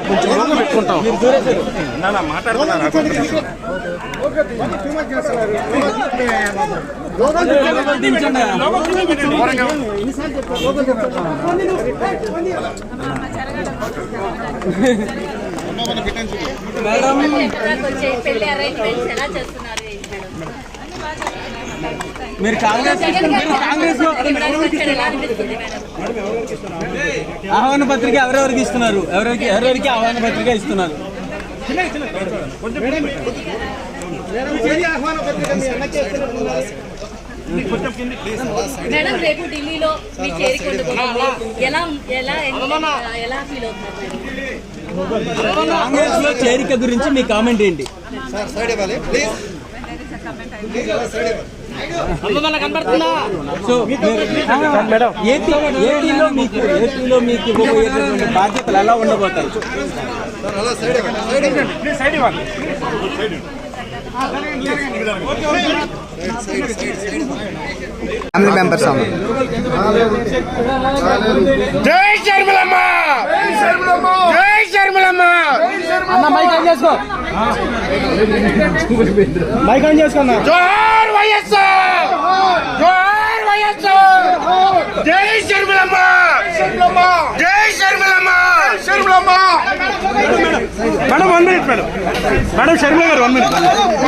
కొంచెం లోగో పెట్టుకుంటాం. వచ్చే పెళ్ళి అరేంజ్మెంట్స్ ఎలా చేస్తున్నారు మేడం మీరు కాంగ్రెస్ మీరు కాంగ్రెస్లో ఇవ్వడానికి వచ్చారు ఎలా అనిపిస్తుంది మేడం ఆహ్వాన పత్రిక ఎవరెవరికి ఇస్తున్నారు ఎవరెవరికి ఎవరెవరికి ఆహ్వాన పత్రిక ఇస్తున్నారు? మేడం రేపు ఢిల్లీలో మీ చేరికొండ ఎలా ఎలా ఎలా ఫీల్ అవుతున్నారు మేడం కాంగ్రెస్లో చేరిక గురించి మీ కామెంట్ ఏంటి? మేడం ఏపీ ఏపీలో మీకు ఏపీలో మీకు ఇవ్వబోయేటటువంటి బాధ్యతలు ఎలా ఉండబోతాయి? ఫ్యామిలీ మెంబర్స్ అమ్మ జై శర్మలమ్మ జై శర్మలమ్మ అన్న మైక్ ఆన్ చేసుకో. మైక్ ఆన్ చేసుకున్నా జోహార్ వైఎస్ఆర్ జోహార్ వైఎస్ఆర్ జై శర్మలమ్మ జై శర్మలమ్మ శర్మలమ్మ madam one minute madam madam Sharmila గారు వన్ మినిట్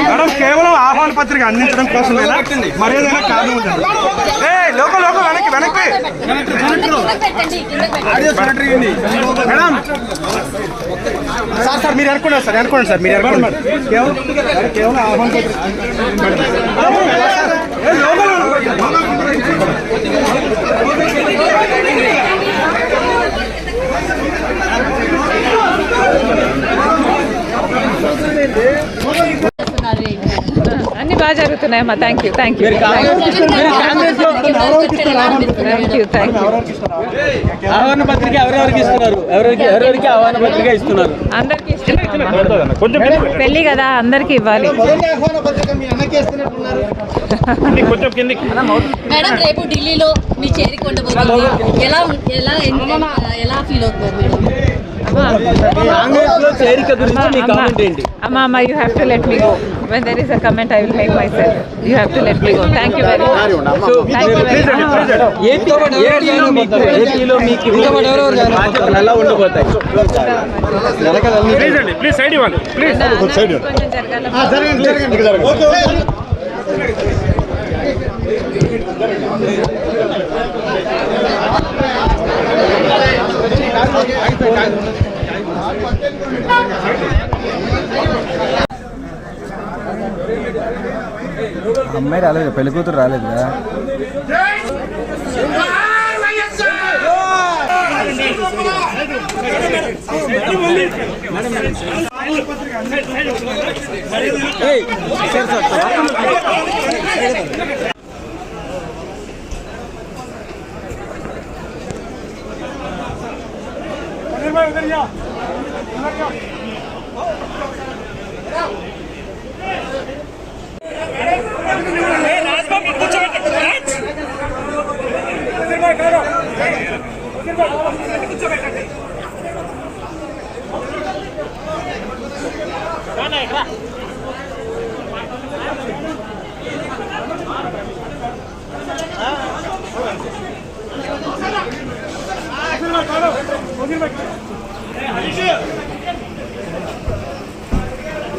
మేడం కేవలం ఆహ్వాన పత్రిక అందించడం కోసం మరి ఏదైనా కారణం ఉంటుంది ఏ లోక లోక వెనక్కి వెనక్కి. పెట్టండి కింద పెట్టండి. మేడం సార్ సార్ మీరు అనుకోండి సార్ అనుకోండి సార్ మీరు అనుకోండి. కేవలం కేవలం ఆహ్వాన పత్రిక. అన్ని బాగా జరుగుతున్నాయమ్మా thank you thank you thank you thank you ఆహ్వాన పత్రిక ఎవరెవరికి ఇస్తున్నారు? ఎవరెవరికి ఎవరెవరికి ఆహ్వాన పత్రిక ఇస్తున్నారు? అందరికీ పెళ్ళి కదా? అందరికీ ఇవ్వాలి. కొంచెం కిందికి. మేడం రేపు ఢిల్లీలో మీ చేరికొండబోతుంది ఎలా ఎలా ఎలా ఫీల్ అవుతున్నారు మేడం అమ్మా. కాంగ్రెస్లో చేరిక గురించి మీ కామెంట్ ఏంటి? అమ్మా అమ్మా you have to let me go when there is a comment I will have my self you have to let me go thank you very much so thank you very much AP ఏపీలో మీకు ఏపీలో మీకు బాధ్యతలు ఎలా ఉండబోతాయి please అండి please side ఇవ్వాలి. Please కొంచెం జరగాలి అమ్మాయి రాలేదు పెళ్లి కూతురు రాలేదు కదా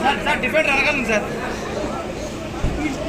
Sir, sir. డిఫెండ్ అడగండి సార్